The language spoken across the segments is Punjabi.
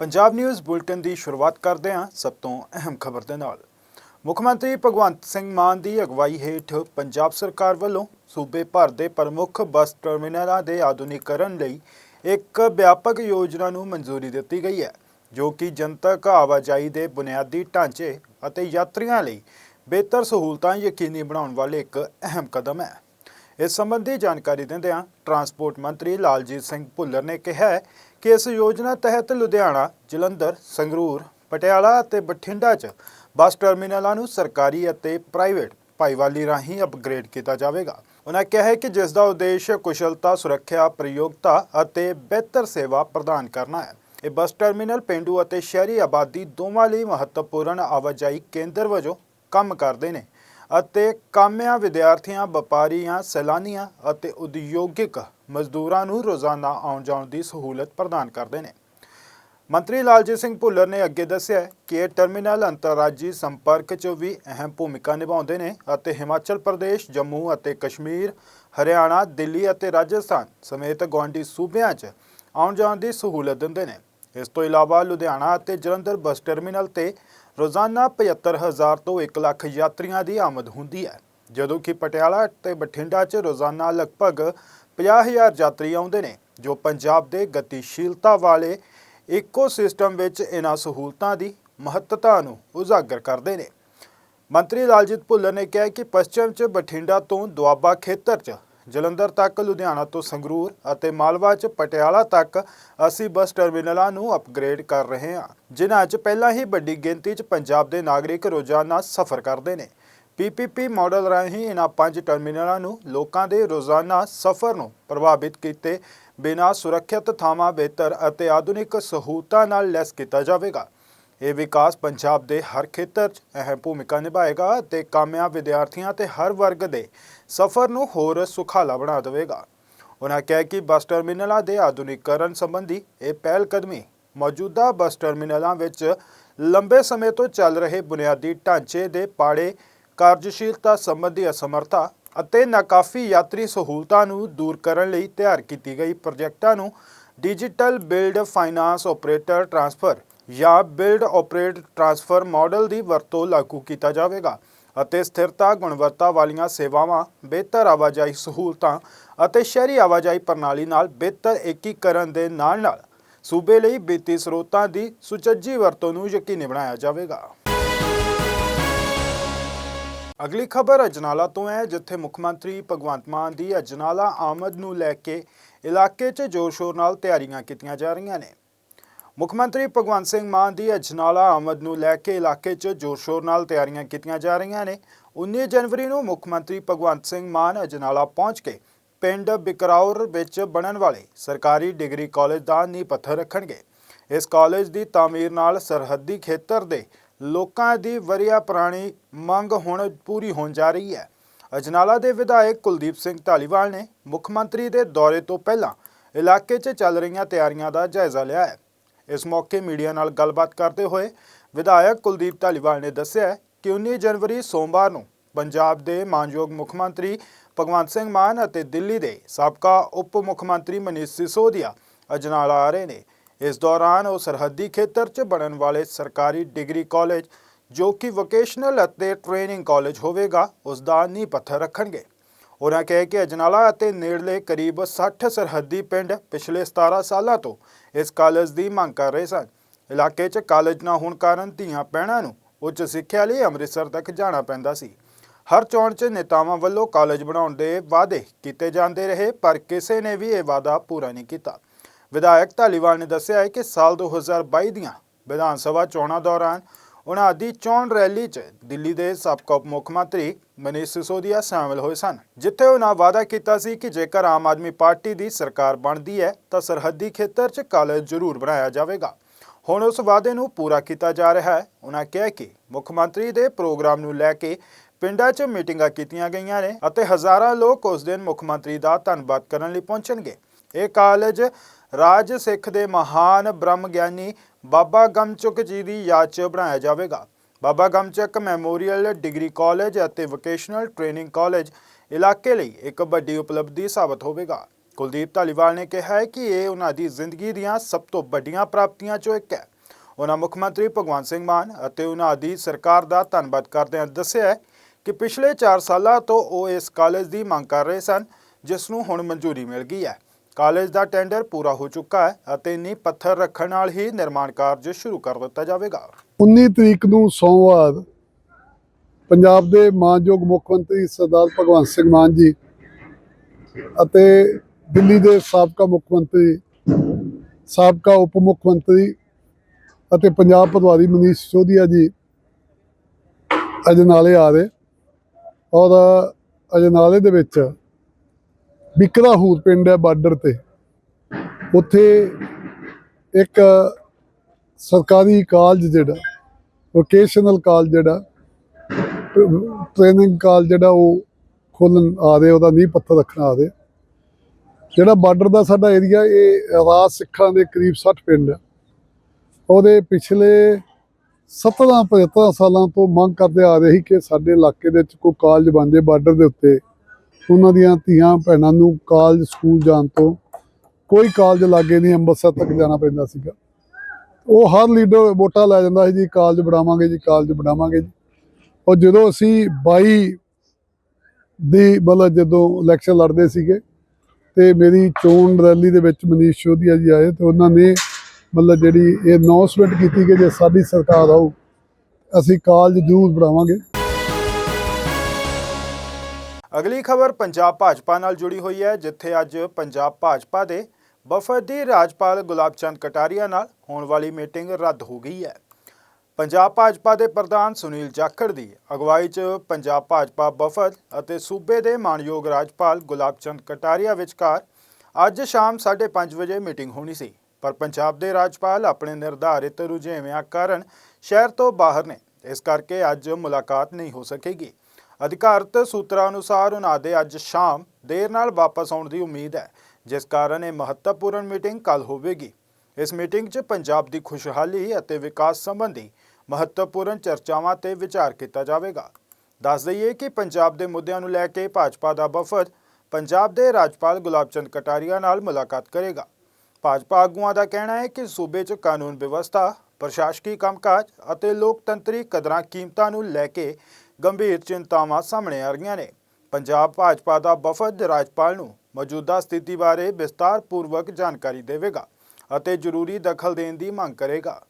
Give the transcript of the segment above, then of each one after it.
ਪੰਜਾਬ ਨਿਊਜ਼ ਬੁਲਟਨ ਦੀ ਸ਼ੁਰੂਆਤ ਕਰਦੇ ਹਾਂ ਸਭ ਤੋਂ ਅਹਿਮ ਖਬਰ ਦੇ ਨਾਲ। ਮੁੱਖ ਮੰਤਰੀ ਭਗਵੰਤ ਸਿੰਘ ਮਾਨ ਦੀ ਅਗਵਾਈ ਹੇਠ ਪੰਜਾਬ ਸਰਕਾਰ ਵੱਲੋਂ ਸੂਬੇ ਭਰ ਦੇ ਪ੍ਰਮੁੱਖ ਬੱਸ ਟਰਮੀਨਲਾਂ ਦੇ ਆਧੁਨਿਕੀਕਰਨ ਲਈ ਇੱਕ ਵਿਆਪਕ ਯੋਜਨਾ ਨੂੰ ਮਨਜ਼ੂਰੀ ਦਿੱਤੀ ਗਈ ਹੈ, ਜੋ ਕਿ ਜਨਤਕ ਆਵਾਜਾਈ ਦੇ ਬੁਨਿਆਦੀ ਢਾਂਚੇ ਅਤੇ ਯਾਤਰੀਆਂ ਲਈ ਬਿਹਤਰ ਸਹੂਲਤਾਂ ਯਕੀਨੀ ਬਣਾਉਣ ਵਾਲੇ ਇੱਕ ਅਹਿਮ ਕਦਮ ਹੈ। ਇਸ ਸੰਬੰਧੀ ਜਾਣਕਾਰੀ ਦਿੰਦਿਆਂ ਟਰਾਂਸਪੋਰਟ ਮੰਤਰੀ ਲਾਲਜੀਤ ਸਿੰਘ ਭੁੱਲਰ ਨੇ ਕਿਹਾ ਕਿ ਇਸ ਯੋਜਨਾ ਤਹਿਤ ਲੁਧਿਆਣਾ, ਜਲੰਧਰ, ਸੰਗਰੂਰ, ਪਟਿਆਲਾ ਅਤੇ ਬਠਿੰਡਾ 'ਚ ਬੱਸ ਟਰਮੀਨਲਾਂ ਨੂੰ ਸਰਕਾਰੀ ਅਤੇ ਪ੍ਰਾਈਵੇਟ ਭਾਈਵਾਲੀ ਰਾਹੀਂ ਅਪਗ੍ਰੇਡ ਕੀਤਾ ਜਾਵੇਗਾ। ਉਹਨਾਂ ਕਿਹਾ ਹੈ ਕਿ ਜਿਸ ਦਾ ਉਦੇਸ਼ ਕੁਸ਼ਲਤਾ, ਸੁਰੱਖਿਆ, ਪ੍ਰਯੋਗਤਾ ਅਤੇ ਬਿਹਤਰ ਸੇਵਾ ਪ੍ਰਦਾਨ ਕਰਨਾ ਹੈ। ਇਹ ਬੱਸ ਟਰਮੀਨਲ ਪਿੰਡੂ ਅਤੇ ਸ਼ਹਿਰੀ ਆਬਾਦੀ ਦੋਵਾਂ ਲਈ ਮਹੱਤਵਪੂਰਨ ਆਵਾਜਾਈ ਕੇਂਦਰ ਵਜੋਂ ਕੰਮ ਕਰਦੇ ਨੇ ਅਤੇ ਕਾਮਿਆਂ ਵਿਦਿਆਰਥੀਆਂ, ਵਪਾਰੀਆਂ, ਸੈਲਾਨੀਆਂ ਅਤੇ ਉਦਯੋਗਿਕ ਮਜ਼ਦੂਰਾਂ ਨੂੰ ਰੋਜ਼ਾਨਾ ਆਉਣ ਜਾਣ ਦੀ ਸਹੂਲਤ ਪ੍ਰਦਾਨ ਕਰਦੇ ਨੇ। ਮੰਤਰੀ ਲਾਲਜੀਤ ਸਿੰਘ ਭੁੱਲਰ ਨੇ ਅੱਗੇ ਦੱਸਿਆ ਕਿ ਇਹ ਟਰਮੀਨਲ ਅੰਤਰਰਾਜੀ ਸੰਪਰਕ 'ਚ ਵੀ ਅਹਿਮ ਭੂਮਿਕਾ ਨਿਭਾਉਂਦੇ ਨੇ ਅਤੇ ਹਿਮਾਚਲ ਪ੍ਰਦੇਸ਼, ਜੰਮੂ ਅਤੇ ਕਸ਼ਮੀਰ, ਹਰਿਆਣਾ, ਦਿੱਲੀ ਅਤੇ ਰਾਜਸਥਾਨ ਸਮੇਤ ਗੁਆਂਢੀ ਸੂਬਿਆਂ 'ਚ ਆਉਣ ਜਾਣ ਦੀ ਸਹੂਲਤ ਦਿੰਦੇ ਨੇ। ਇਸ ਤੋਂ ਇਲਾਵਾ ਲੁਧਿਆਣਾ ਅਤੇ ਜਲੰਧਰ ਬੱਸ ਟਰਮੀਨਲ ਤੇ ਰੋਜ਼ਾਨਾ 75000 ਤੋਂ 1 ਲੱਖ ਯਾਤਰੀਆਂ ਦੀ ਆਮਦ ਹੁੰਦੀ ਹੈ। ਜਦੋਂ ਕਿ ਪਟਿਆਲਾ ਅਤੇ ਬਠਿੰਡਾ 'ਚ ਰੋਜ਼ਾਨਾ ਲਗਭਗ 50000 ਯਾਤਰੀ ਆਉਂਦੇ ਨੇ, ਜੋ ਪੰਜਾਬ ਦੇ ਗਤੀਸ਼ੀਲਤਾ ਵਾਲੇ ਇਕੋਸਿਸਟਮ ਵਿੱਚ ਇਹਨਾਂ ਸਹੂਲਤਾਂ ਦੀ ਮਹੱਤਤਾ ਨੂੰ ਉਜਾਗਰ ਕਰਦੇ ਨੇ। ਮੰਤਰੀ ਲਾਲਜੀਤ ਭੁੱਲਰ ਨੇ ਕਿਹਾ ਕਿ ਪੱਛਮ 'ਚ ਬਠਿੰਡਾ ਤੋਂ ਦੁਆਬਾ ਖੇਤਰ 'ਚ ਜਲੰਧਰ ਤੱਕ, ਲੁਧਿਆਣਾ ਤੋਂ ਸੰਗਰੂਰ ਅਤੇ ਮਾਲਵਾ 'ਚ ਪਟਿਆਲਾ ਤੱਕ ਅਸੀਂ ਬੱਸ ਟਰਮੀਨਲਾਂ ਨੂੰ ਅਪਗ੍ਰੇਡ ਕਰ ਰਹੇ ਹਾਂ। ਜਿਨ੍ਹਾਂ 'ਚ ਪਹਿਲਾਂ ਹੀ ਵੱਡੀ ਗਿਣਤੀ 'ਚ ਪੰਜਾਬ ਦੇ ਨਾਗਰਿਕ ਰੋਜ਼ਾਨਾ ਸਫ਼ਰ ਕਰਦੇ ਨੇ। ਪੀਪੀਪੀ ਮਾਡਲ ਰਾਹੀਂ ਇਹਨਾਂ ਪੰਜ ਟਰਮੀਨਲਾਂ ਨੂੰ ਲੋਕਾਂ ਦੇ ਰੋਜ਼ਾਨਾ ਸਫ਼ਰ ਨੂੰ ਪ੍ਰਭਾਵਿਤ ਕੀਤੇ ਬਿਨਾਂ ਸੁਰੱਖਿਅਤ ਥਾਵਾਂ ਬਿਹਤਰ ਅਤੇ ਆਧੁਨਿਕ ਸਹੂਲਤਾਂ ਨਾਲ ਲੈਸ ਕੀਤਾ ਜਾਵੇਗਾ। ਇਹ ਵਿਕਾਸ ਪੰਜਾਬ ਦੇ ਹਰ ਖੇਤਰ 'ਚ ਅਹਿਮ ਭੂਮਿਕਾ ਨਿਭਾਏਗਾ ਅਤੇ ਕਾਮਯਾਬ ਵਿਦਿਆਰਥੀਆਂ ਤੇ ਹਰ ਵਰਗ ਦੇ ਸਫ਼ਰ ਨੂੰ ਹੋਰ ਸੁਖਾਲਾ ਬਣਾ ਦੇਵੇਗਾ। ਉਹਨਾਂ ਕਿਹਾ ਕਿ ਬੱਸ ਟਰਮੀਨਲਾਂ ਦੇ ਆਧੁਨਿਕਰਨ ਸੰਬੰਧੀ ਇਹ ਪਹਿਲ ਕਦਮੀ ਮੌਜੂਦਾ ਬੱਸ ਟਰਮੀਨਲਾਂ ਵਿੱਚ ਲੰਬੇ ਸਮੇਂ ਤੋਂ ਚੱਲ ਰਹੇ ਬੁਨਿਆਦੀ ਢਾਂਚੇ ਦੇ ਪਾੜੇ, ਕਾਰਜਸ਼ੀਲਤਾ ਸੰਬੰਧੀ ਅਸਮਰਥਾ ਅਤੇ ਨਾਕਾਫੀ ਯਾਤਰੀ ਸਹੂਲਤਾਂ ਨੂੰ ਦੂਰ ਕਰਨ ਲਈ ਤਿਆਰ ਕੀਤੀ ਗਈ ਪ੍ਰੋਜੈਕਟਾਂ ਨੂੰ digital build finance operator transfer ਜਾਂ ਬਿਲਡ ਆਪਰੇਟ ਟ੍ਰਾਂਸਫਰ ਮਾਡਲ ਦੀ ਵਰਤੋਂ ਲਾਗੂ ਕੀਤਾ ਜਾਵੇਗਾ ਅਤੇ ਸਥਿਰਤਾ, ਗੁਣਵੱਤਾ ਵਾਲੀਆਂ ਸੇਵਾਵਾਂ, ਬਿਹਤਰ ਆਵਾਜਾਈ ਸਹੂਲਤਾਂ ਅਤੇ ਸ਼ਹਿਰੀ ਆਵਾਜਾਈ ਪ੍ਰਣਾਲੀ ਨਾਲ ਬਿਹਤਰ ਏਕੀਕਰਨ ਦੇ ਨਾਲ-ਨਾਲ ਸੂਬੇ ਲਈ ਵਿੱਤੀ ਸਰੋਤਾਂ ਦੀ ਸੁਚੱਜੀ ਵਰਤੋਂ ਨੂੰ ਯਕੀਨੀ ਬਣਾਇਆ ਜਾਵੇਗਾ। ਅਗਲੀ ਖਬਰ ਅਜਨਾਲਾ ਤੋਂ ਹੈ, ਜਿੱਥੇ ਮੁੱਖ ਮੰਤਰੀ ਭਗਵੰਤ ਮਾਨ ਦੀ ਅਜਨਾਲਾ ਆਮਦ ਨੂੰ ਲੈ ਕੇ ਇਲਾਕੇ 'ਚ ਜ਼ੋਰ-ਸ਼ੋਰ ਨਾਲ ਤਿਆਰੀਆਂ ਕੀਤੀਆਂ ਜਾ ਰਹੀਆਂ ਨੇ। ਮੁੱਖ ਮੰਤਰੀ ਭਗਵੰਤ ਸਿੰਘ ਮਾਨ ਦੀ ਅਜਨਾਲਾ ਆਮਦ ਨੂੰ ਲੈ ਕੇ ਇਲਾਕੇ 'ਚ ਜ਼ੋਰ-ਸ਼ੋਰ ਨਾਲ ਤਿਆਰੀਆਂ ਕੀਤੀਆਂ ਜਾ ਰਹੀਆਂ ਨੇ। 19 ਜਨਵਰੀ ਨੂੰ ਮੁੱਖ ਮੰਤਰੀ ਭਗਵੰਤ ਸਿੰਘ ਮਾਨ ਅਜਨਾਲਾ ਪਹੁੰਚ ਕੇ ਪਿੰਡ ਬਿਕਰੌਰ ਵਿੱਚ ਬਣਨ ਵਾਲੇ ਸਰਕਾਰੀ ਡਿਗਰੀ ਕਾਲਜ ਦਾ ਨੀਂਹ ਪੱਥਰ ਰੱਖਣਗੇ। ਇਸ ਕਾਲਜ ਦੀ ਤਾਮੀਰ ਨਾਲ ਸਰਹੱਦੀ ਖੇਤਰ ਦੇ ਲੋਕਾਂ ਦੀ ਵਰੀਆ ਪੁਰਾਣੀ ਮੰਗ ਹੁਣ ਪੂਰੀ ਹੋਣ ਜਾ ਰਹੀ ਹੈ। ਅਜਨਾਲਾ ਦੇ ਵਿਧਾਇਕ ਕੁਲਦੀਪ ਸਿੰਘ ਢਾਲੀਵਾਲ ਨੇ ਮੁੱਖ ਮੰਤਰੀ ਦੇ ਦੌਰੇ ਤੋਂ ਪਹਿਲਾਂ ਇਲਾਕੇ 'ਚ ਚੱਲ ਰਹੀਆਂ ਤਿਆਰੀਆਂ ਦਾ ਜਾਇਜ਼ਾ ਲਿਆ ਹੈ। ਇਸ ਮੌਕੇ ਮੀਡੀਆ ਨਾਲ ਗੱਲਬਾਤ ਕਰਦੇ ਹੋਏ ਵਿਧਾਇਕ ਕੁਲਦੀਪ ਢਾਲੀਵਾਲ ਨੇ ਦੱਸਿਆ ਕਿ 19 ਜਨਵਰੀ ਸੋਮਵਾਰ ਨੂੰ ਪੰਜਾਬ ਦੇ ਮਾਨਯੋਗ ਮੁੱਖ ਮੰਤਰੀ ਭਗਵੰਤ ਸਿੰਘ ਮਾਨ ਅਤੇ ਦਿੱਲੀ ਦੇ ਸਾਬਕਾ ਉਪ ਮੁੱਖ ਮੰਤਰੀ ਮਨੀਸ਼ ਸਿਸੋਦੀਆ ਅਜਨਾਲਾ ਆ ਰਹੇ ਨੇ। ਇਸ ਦੌਰਾਨ ਉਹ ਸਰਹੱਦੀ ਖੇਤਰ 'ਚ ਬਣਨ ਵਾਲੇ ਸਰਕਾਰੀ ਡਿਗਰੀ ਕਾਲਜ ਜੋ ਕਿ ਵੋਕੇਸ਼ਨਲ ਅਤੇ ਟ੍ਰੇਨਿੰਗ ਕਾਲਜ ਹੋਵੇਗਾ, ਉਸ ਦਾ ਨੀਂਹ ਪੱਥਰ ਰੱਖਣਗੇ। ਉਹਨਾਂ ਕਿਹਾ ਕਿ ਅਜਨਾਲਾ ਅਤੇ ਨੇੜਲੇ ਕਰੀਬ 60 ਸਰਹੱਦੀ ਪਿੰਡ ਪਿਛਲੇ 17 ਸਾਲਾਂ ਤੋਂ ਇਸ ਕਾਲਜ ਦੀ ਮੰਗ ਕਰ ਰਹੇ ਸਨ। ਇਲਾਕੇ 'ਚ ਕਾਲਜ ਨਾ ਹੋਣ ਕਾਰਨ ਧੀਆਂ ਪੈਣਾ ਨੂੰ ਉੱਚ ਸਿੱਖਿਆ ਲਈ ਅੰਮ੍ਰਿਤਸਰ ਤੱਕ ਜਾਣਾ ਪੈਂਦਾ ਸੀ। ਹਰ ਚੋਣ 'ਚ ਨੇਤਾਵਾਂ ਵੱਲੋਂ ਕਾਲਜ ਬਣਾਉਣ ਦੇ ਵਾਅਦੇ ਕੀਤੇ ਜਾਂਦੇ ਰਹੇ, ਪਰ ਕਿਸੇ ਨੇ ਵੀ ਇਹ ਵਾਅਦਾ ਪੂਰਾ ਨਹੀਂ ਕੀਤਾ। ਵਿਧਾਇਕ ਧਾਲੀਵਾਲ ਨੇ ਦੱਸਿਆ ਹੈ ਕਿ ਸਾਲ 2022 ਦੀਆਂ ਵਿਧਾਨ ਸਭਾ ਚੋਣਾਂ ਦੌਰਾਨ ਉਹਨਾਂ ਦੀ ਚੋਣ ਰੈਲੀ 'ਚ ਦਿੱਲੀ ਦੇ ਸਾਬਕਾ ਉਪ ਮੁੱਖ ਮੰਤਰੀ ਮਨੀਸ਼ ਸਿਸੋਦੀਆ ਸ਼ਾਮਲ ਹੋਏ ਸਨ। ਜਿੱਥੇ ਉਹਨਾਂ ਵਾਅਦਾ ਕੀਤਾ ਸੀ ਕਿ ਜੇਕਰ ਆਮ ਆਦਮੀ ਪਾਰਟੀ ਦੀ ਸਰਕਾਰ ਬਣਦੀ ਹੈ, ਤਾਂ ਸਰਹੱਦੀ ਖੇਤਰ 'ਚ ਕਾਲਜ ਜ਼ਰੂਰ ਬਣਾਇਆ ਜਾਵੇਗਾ। ਹੁਣ ਉਸ ਵਾਅਦੇ ਨੂੰ ਪੂਰਾ ਕੀਤਾ ਜਾ ਰਿਹਾ ਹੈ। ਉਹਨਾਂ ਕਿਹਾ ਕਿ ਮੁੱਖ ਮੰਤਰੀ ਦੇ ਪ੍ਰੋਗਰਾਮ ਨੂੰ ਲੈ ਕੇ ਪਿੰਡਾਂ 'ਚ ਮੀਟਿੰਗਾਂ ਕੀਤੀਆਂ ਗਈਆਂ ਨੇ ਅਤੇ ਹਜ਼ਾਰਾਂ ਲੋਕ ਉਸ ਦਿਨ ਮੁੱਖ ਮੰਤਰੀ ਦਾ ਧੰਨਵਾਦ ਕਰਨ ਲਈ ਪਹੁੰਚਣਗੇ। ਇਹ ਕਾਲਜ ਰਾਜ ਸਿੱਖ ਦੇ ਮਹਾਨ ਬ੍ਰਹਮ ਗਿਆਨੀ ਬਾਬਾ ਗਮਚੁਕ ਜੀ ਦੀ ਯਾਦ 'ਚ ਬਣਾਇਆ ਜਾਵੇਗਾ। Baba Gamchuk memorial degree college ਅਤੇ ਵੋਕੇਸ਼ਨਲ ਟ੍ਰੇਨਿੰਗ ਕਾਲਜ ਇਲਾਕੇ ਲਈ ਇੱਕ ਵੱਡੀ ਉਪਲਬਧੀ ਸਾਬਤ ਹੋਵੇਗਾ। ਕੁਲਦੀਪ ਧਾਲੀਵਾਲ ਨੇ ਕਿਹਾ ਹੈ ਕਿ ਇਹ ਉਹਨਾਂ ਦੀ ਜ਼ਿੰਦਗੀ ਦੀਆਂ ਸਭ ਤੋਂ ਵੱਡੀਆਂ ਪ੍ਰਾਪਤੀਆਂ ਚੋਂ ਇੱਕ ਹੈ। ਉਹਨਾਂ ਮੁੱਖ ਮੰਤਰੀ ਭਗਵੰਤ ਸਿੰਘ ਮਾਨ ਅਤੇ ਉਹਨਾਂ ਦੀ ਸਰਕਾਰ ਦਾ ਧੰਨਵਾਦ ਕਰਦਿਆਂ ਦੱਸਿਆ ਕਿ ਪਿਛਲੇ 4 ਸਾਲਾਂ ਤੋਂ ਉਹ ਇਸ ਕਾਲਜ ਦੀ ਮੰਗ ਕਰ ਰਹੇ ਸਨ, ਜਿਸ ਨੂੰ ਹੁਣ ਮਨਜ਼ੂਰੀ ਮਿਲ ਗਈ ਹੈ। ਕਾਲਜ ਦਾ ਟੈਂਡਰ ਪੂਰਾ ਹੋ ਚੁੱਕਾ ਹੈ ਅਤੇ ਨੀਂਹ ਪੱਥਰ ਰੱਖਣ ਨਾਲ ਹੀ ਨਿਰਮਾਣ ਕਾਰਜ ਸ਼ੁਰੂ ਕਰ ਦਿੱਤਾ ਜਾਵੇਗਾ। 19 ਤਰੀਕ ਨੂੰ ਸੋਮਵਾਰ ਪੰਜਾਬ ਦੇ ਮਾਨਯੋਗ ਮੁੱਖ ਮੰਤਰੀ ਸਰਦਾਰ ਭਗਵੰਤ ਸਿੰਘ ਮਾਨ ਜੀ ਅਤੇ ਦਿੱਲੀ ਦੇ ਸਾਬਕਾ ਮੁੱਖ ਮੰਤਰੀ, ਸਾਬਕਾ ਉਪ ਮੁੱਖ ਮੰਤਰੀ ਅਤੇ ਪੰਜਾਬ ਪ੍ਰਭਾਰੀ ਮਨੀਸ਼ ਸਿਸੋਦੀਆ ਜੀ ਅਜਨਾਲੇ ਆ ਰਹੇ ਔਰ ਅਜਨਾਲੇ ਦੇ ਵਿੱਚ ਬਿਕਰਾ ਹੂਰ ਪਿੰਡ ਹੈ ਬਾਰਡਰ ਤੇ। ਉੱਥੇ ਇੱਕ ਸਰਕਾਰੀ ਕਾਲਜ ਜਿਹੜਾ ਵੋਕੇਸ਼ਨਲ ਕਾਲਜ ਜਿਹੜਾ ਟ੍ਰੇਨਿੰਗ ਕਾਲਜ ਜਿਹੜਾ ਉਹ ਖੋਲਣ ਆ ਰਹੇ, ਉਹਦਾ ਨੀਂਹ ਪੱਥਰ ਰੱਖਣ ਆ ਰਹੇ। ਜਿਹੜਾ ਬਾਰਡਰ ਦਾ ਸਾਡਾ ਏਰੀਆ ਇਹ ਰਾਜ ਸਿੱਖਾਂ ਦੇ ਕਰੀਬ 60 ਪਿੰਡ ਹੈ। ਉਹਦੇ ਪਿਛਲੇ 17 75 ਸਾਲਾਂ ਤੋਂ ਮੰਗ ਕਰਦੇ ਆ ਰਹੇ ਸੀ ਕਿ ਸਾਡੇ ਇਲਾਕੇ ਦੇ ਵਿੱਚ ਕੋਈ ਕਾਲਜ ਬਣ ਜਾਏ ਬਾਰਡਰ ਦੇ ਉੱਤੇ। ਉਹਨਾਂ ਦੀਆਂ ਧੀਆਂ ਭੈਣਾਂ ਨੂੰ ਕਾਲਜ, ਸਕੂਲ ਜਾਣ ਤੋਂ ਕੋਈ ਕਾਲਜ ਲਾਗੇ ਨਹੀਂ, ਅੰਮ੍ਰਿਤਸਰ ਤੱਕ ਜਾਣਾ ਪੈਂਦਾ ਸੀਗਾ। ਉਹ ਹਰ ਲੀਡਰ ਵੋਟਾਂ ਲੈ ਜਾਂਦਾ ਸੀ ਜੀ, ਕਾਲਜ ਬਣਾਵਾਂਗੇ ਜੀ, ਕਾਲਜ ਬਣਾਵਾਂਗੇ ਜੀ। ਔਰ ਜਦੋਂ ਅਸੀਂ 22 ਦੀ ਮਤਲਬ ਜਦੋਂ ਇਲੈਕਸ਼ਨ ਲੜਦੇ ਸੀਗੇ ਤੇ ਮੇਰੀ ਚੋਣ ਰੈਲੀ ਦੇ ਵਿੱਚ ਮਨੀਸ਼ ਸ਼ੋਧੀਆ ਜੀ ਆਏ ਤੇ ਉਹਨਾਂ ਨੇ ਮਤਲਬ ਜਿਹੜੀ ਇਹ ਅਨਾਉਂਸਮੈਂਟ ਕੀਤੀ ਕਿ ਜੇ ਸਾਡੀ ਸਰਕਾਰ ਆਊ, ਅਸੀਂ ਕਾਲਜ ਜ਼ਰੂਰ ਬਣਾਵਾਂਗੇ। ਅਗਲੀ ਖਬਰ ਪੰਜਾਬ ਭਾਜਪਾ ਨਾਲ ਜੁੜੀ ਹੋਈ ਹੈ, ਜਿੱਥੇ ਅੱਜ ਪੰਜਾਬ ਭਾਜਪਾ ਦੇ ਵਫਦ ਦੀ ਰਾਜਪਾਲ ਗੁਲਾਬ ਚੰਦ ਕਟਾਰੀਆ ਨਾਲ ਹੋਣ ਵਾਲੀ ਮੀਟਿੰਗ ਰੱਦ ਹੋ ਗਈ ਹੈ। ਪੰਜਾਬ ਭਾਜਪਾ ਦੇ ਪ੍ਰਧਾਨ ਸੁਨੀਲ ਜਾਖੜ ਦੀ ਅਗਵਾਈ 'ਚ ਪੰਜਾਬ ਭਾਜਪਾ ਵਫਦ ਅਤੇ ਸੂਬੇ ਦੇ ਮਾਨਯੋਗ ਰਾਜਪਾਲ ਗੁਲਾਬ ਚੰਦ ਕਟਾਰੀਆ ਵਿਚਕਾਰ ਅੱਜ ਸ਼ਾਮ 5:30 ਵਜੇ ਮੀਟਿੰਗ ਹੋਣੀ ਸੀ। ਪਰ ਪੰਜਾਬ ਦੇ ਰਾਜਪਾਲ ਆਪਣੇ ਨਿਰਧਾਰਿਤ ਰੁਝੇਵਿਆਂ ਕਾਰਨ ਸ਼ਹਿਰ ਤੋਂ ਬਾਹਰ ਨੇ। ਇਸ ਕਰਕੇ ਅੱਜ ਮੁਲਾਕਾਤ ਨਹੀਂ ਹੋ ਸਕੇਗੀ। ਅਧਿਕਾਰਤ ਸੂਤਰਾਂ ਅਨੁਸਾਰ ਉਹਨਾਂ ਦੇ ਅੱਜ ਸ਼ਾਮ ਦੇਰ ਨਾਲ ਵਾਪਸ ਆਉਣ ਦੀ ਉਮੀਦ ਹੈ, ਜਿਸ ਕਾਰਨ ਇਹ ਮਹੱਤਵਪੂਰਨ ਮੀਟਿੰਗ ਕੱਲ ਹੋਵੇਗੀ। ਇਸ ਮੀਟਿੰਗ 'ਚ ਪੰਜਾਬ ਦੀ ਖੁਸ਼ਹਾਲੀ ਅਤੇ ਵਿਕਾਸ ਸੰਬੰਧੀ ਮਹੱਤਵਪੂਰਨ ਚਰਚਾਵਾਂ ਤੇ ਵਿਚਾਰ ਕੀਤਾ ਜਾਵੇਗਾ। ਦੱਸ ਦਈਏ ਕਿ ਪੰਜਾਬ ਦੇ ਮੁੱਦਿਆਂ ਨੂੰ ਲੈ ਕੇ ਭਾਜਪਾ ਦਾ ਵਫਦ ਪੰਜਾਬ ਦੇ ਰਾਜਪਾਲ ਗੁਲਾਬ ਚੰਦ ਕਟਾਰੀਆ ਨਾਲ ਮੁਲਾਕਾਤ ਕਰੇਗਾ। ਭਾਜਪਾ ਆਗੂਆਂ ਦਾ ਕਹਿਣਾ ਹੈ ਕਿ ਸੂਬੇ 'ਚ ਕਾਨੂੰਨ ਵਿਵਸਥਾ, ਪ੍ਰਸ਼ਾਸਕੀ ਕੰਮਕਾਜ ਅਤੇ ਲੋਕਤੰਤਰੀ ਕਦਰਾਂ ਕੀਮਤਾਂ ਨੂੰ ਲੈ ਕੇ ਗੰਭੀਰ ਚਿੰਤਾਵਾਂ ਸਾਹਮਣੇ ਆ ਰਹੀਆਂ ਨੇ। ਪੰਜਾਬ ਭਾਜਪਾ ਦਾ ਵਫਦ ਰਾਜਪਾਲ ਨੂੰ ਮੌਜੂਦਾ ਸਥਿਤੀ ਬਾਰੇ ਵਿਸਤਾਰਪੂਰਵਕ ਜਾਣਕਾਰੀ ਦੇਵੇਗਾ ਅਤੇ ਜ਼ਰੂਰੀ ਦਖਲ ਦੇਣ ਦੀ ਮੰਗ ਕਰੇਗਾ।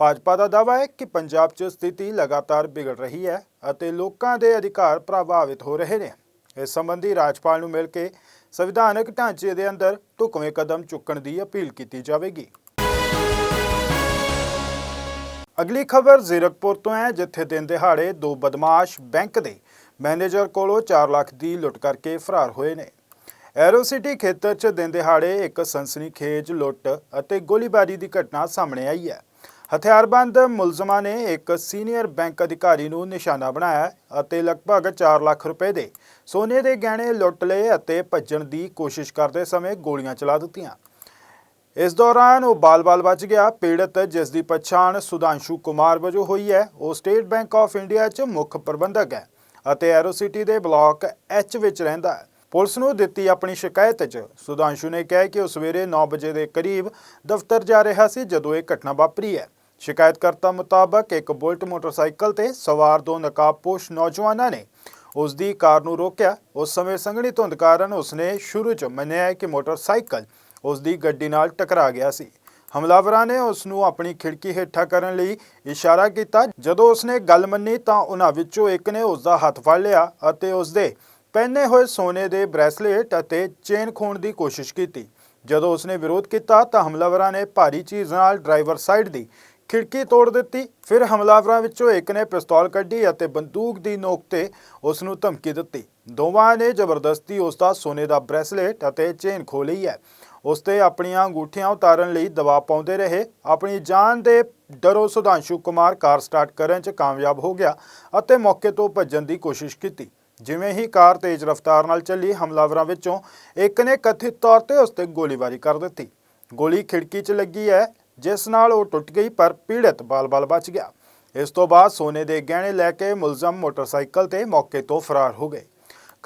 ਭਾਜਪਾ ਦਾ ਦਾਅਵਾ ਹੈ ਕਿ ਪੰਜਾਬ 'ਚ ਸਥਿਤੀ ਲਗਾਤਾਰ ਵਿਗੜ ਰਹੀ ਹੈ ਅਤੇ ਲੋਕਾਂ ਦੇ ਅਧਿਕਾਰ ਪ੍ਰਭਾਵਿਤ ਹੋ ਰਹੇ ਨੇ। ਇਸ ਸੰਬੰਧੀ ਰਾਜਪਾਲ ਨੂੰ ਮਿਲ ਕੇ ਸੰਵਿਧਾਨਕ ਢਾਂਚੇ ਦੇ ਅੰਦਰ ਢੁਕਵੇਂ ਕਦਮ ਚੁੱਕਣ ਦੀ ਅਪੀਲ ਕੀਤੀ ਜਾਵੇਗੀ। ਅਗਲੀ ਖਬਰ ਜ਼ੀਰਕਪੁਰ ਤੋਂ ਹੈ, ਜਿੱਥੇ ਦਿਨ ਦਿਹਾੜੇ ਦੋ ਬਦਮਾਸ਼ ਬੈਂਕ ਦੇ ਮੈਨੇਜਰ ਕੋਲੋਂ 4 ਲੱਖ ਦੀ ਲੁੱਟ ਕਰਕੇ ਫਰਾਰ ਹੋਏ ਨੇ। ਐਰੋਸਿਟੀ ਖੇਤਰ 'ਚ ਦਿਨ ਦਿਹਾੜੇ ਇੱਕ ਸਨਸਨੀਖੇਜ ਲੁੱਟ ਅਤੇ ਗੋਲੀਬਾਰੀ ਦੀ ਘਟਨਾ ਸਾਹਮਣੇ ਆਈ ਹੈ। ਹਥਿਆਰਬੰਦ ਮੁਲਜ਼ਮਾਂ ਨੇ ਇੱਕ ਸੀਨੀਅਰ ਬੈਂਕ ਅਧਿਕਾਰੀ ਨੂੰ ਨਿਸ਼ਾਨਾ ਬਣਾਇਆ ਅਤੇ ਲਗਭਗ 4 ਲੱਖ ਰੁਪਏ ਦੇ ਸੋਨੇ ਦੇ ਗਹਿਣੇ ਲੁੱਟ ਲਏ ਅਤੇ ਭੱਜਣ ਦੀ ਕੋਸ਼ਿਸ਼ ਕਰਦੇ ਸਮੇਂ ਗੋਲੀਆਂ ਚਲਾ ਦਿੱਤੀਆਂ। ਇਸ ਦੌਰਾਨ ਉਹ ਬਾਲ-ਬਾਲ ਬਚ ਗਿਆ, ਪੀੜਤ, ਜਿਸ ਦੀ ਪਛਾਣ ਸੁਧਾਂਸ਼ੂ ਕੁਮਾਰ ਵਜੋਂ ਹੋਈ ਹੈ। ਉਹ ਸਟੇਟ ਬੈਂਕ ਆਫ ਇੰਡੀਆ 'ਚ ਮੁੱਖ ਪ੍ਰਬੰਧਕ ਹੈ ਅਤੇ ਐਰੋਸਿਟੀ ਦੇ ਬਲਾਕ ਐਚ ਵਿੱਚ ਰਹਿੰਦਾ ਹੈ। ਪੁਲਿਸ ਨੂੰ ਦਿੱਤੀ ਆਪਣੀ ਸ਼ਿਕਾਇਤ 'ਚ ਸੁਧਾਂਸ਼ੂ ਨੇ ਕਿਹਾ ਕਿ ਉਹ ਸਵੇਰੇ 9 ਵਜੇ ਦੇ ਕਰੀਬ ਦਫ਼ਤਰ ਜਾ ਰਿਹਾ ਸੀ, ਜਦੋਂ ਇਹ ਘਟਨਾ ਵਾਪਰੀ ਹੈ। ਸ਼ਿਕਾਇਤਕਰਤਾ ਮੁਤਾਬਕ ਇੱਕ ਬੁਲਟ ਮੋਟਰਸਾਈਕਲ ਤੇ ਸਵਾਰ ਦੋ ਨਕਾਬਪੋਸ਼ ਨੌਜਵਾਨਾਂ ਨੇ ਉਸ ਦੀ ਕਾਰ ਨੂੰ ਰੋਕਿਆ। ਉਸ ਸਮੇਂ ਸੰਘਣੀ ਧੁੰਦ ਕਾਰਨ ਉਸਨੇ ਸ਼ੁਰੂ 'ਚ ਮੰਨਿਆ ਕਿ ਮੋਟਰਸਾਈਕਲ ਉਸ ਦੀ ਗੱਡੀ ਨਾਲ ਟਕਰਾ ਗਿਆ ਸੀ। ਹਮਲਾਵਰਾਂ ਨੇ ਉਸ ਨੂੰ ਆਪਣੀ ਖਿੜਕੀ ਹੇਠਾਂ ਕਰਨ ਲਈ ਇਸ਼ਾਰਾ ਕੀਤਾ। ਜਦੋਂ ਉਸਨੇ ਗੱਲ ਮੰਨੀ ਤਾਂ ਉਹਨਾਂ ਵਿੱਚੋਂ ਇੱਕ ਨੇ ਉਸ ਦਾ ਹੱਥ ਫੜ ਲਿਆ ਅਤੇ ਉਸ ਦੇ ਪਹਿਨੇ ਹੋਏ ਸੋਨੇ ਦੇ ਬ੍ਰੈਸਲੇਟ ਅਤੇ ਚੇਨ ਖੋਣ ਦੀ ਕੋਸ਼ਿਸ਼ ਕੀਤੀ। ਜਦੋਂ ਉਸਨੇ ਵਿਰੋਧ ਕੀਤਾ ਤਾਂ ਹਮਲਾਵਰਾਂ ਨੇ ਭਾਰੀ ਚੀਜ਼ ਨਾਲ ਡਰਾਈਵਰ ਸਾਈਡ ਦੀ ਖਿੜਕੀ ਤੋੜ ਦਿੱਤੀ। ਫਿਰ ਹਮਲਾਵਰਾਂ ਵਿੱਚੋਂ ਇੱਕ ਨੇ ਪਿਸਤੌਲ ਕੱਢੀ ਅਤੇ ਬੰਦੂਕ ਦੀ ਨੋਕ ਤੇ ਉਸ ਨੂੰ ਧਮਕੀ ਦਿੱਤੀ। ਦੋਵਾਂ ਨੇ ਜ਼ਬਰਦਸਤੀ ਉਸ ਦਾ ਸੋਨੇ ਦਾ ਬ੍ਰੈਸਲੇਟ ਅਤੇ ਚੇਨ ਖੋਹ ਲਈ ਹੈ। ਉਸ ਤੇ ਆਪਣੀਆਂ ਅੰਗੂਠੀਆਂ ਉਤਾਰਨ ਲਈ ਦਬਾਅ ਪਾਉਂਦੇ ਰਹੇ। ਆਪਣੀ ਜਾਨ ਦੇ ਡਰੋਂ ਸੁਧਾਂਸ਼ੂ ਕੁਮਾਰ ਕਾਰ ਸਟਾਰਟ ਕਰਨ 'ਚ ਕਾਮਯਾਬ ਹੋ ਗਿਆ ਅਤੇ ਮੌਕੇ ਤੋਂ ਭੱਜਣ ਦੀ ਕੋਸ਼ਿਸ਼ ਕੀਤੀ। ਜਿਵੇਂ ਹੀ ਕਾਰ ਤੇਜ਼ ਰਫ਼ਤਾਰ ਨਾਲ ਚੱਲੀ, ਹਮਲਾਵਰਾਂ ਵਿੱਚੋਂ ਇੱਕ ਨੇ ਕਥਿਤ ਤੌਰ ਤੇ ਉਸ ਤੇ ਗੋਲੀਬਾਰੀ ਕਰ ਦਿੱਤੀ। ਗੋਲੀ ਖਿੜਕੀ 'ਚ ਲੱਗੀ ਹੈ, ਜਿਸ ਨਾਲ ਉਹ ਟੁੱਟ ਗਈ ਪਰ ਪੀੜਤ ਬਾਲ-ਬਾਲ ਬਚ ਗਿਆ। ਇਸ ਤੋਂ ਬਾਅਦ ਸੋਨੇ ਦੇ ਗਹਿਣੇ ਲੈ ਕੇ ਮੁਲਜ਼ਮ ਮੋਟਰਸਾਈਕਲ ਤੇ ਮੌਕੇ ਤੋਂ ਫਰਾਰ ਹੋ ਗਏ।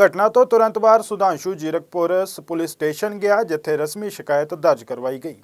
ਘਟਨਾ ਤੋਂ ਤੁਰੰਤ ਬਾਅਦ ਸੁਧਾਂਸ਼ੂ ਜੀਰਕਪੁਰ ਸ- ਪੁਲਿਸ ਸਟੇਸ਼ਨ ਗਿਆ, ਜਿੱਥੇ ਰਸਮੀ ਸ਼ਿਕਾਇਤ ਦਰਜ ਕਰਵਾਈ ਗਈ।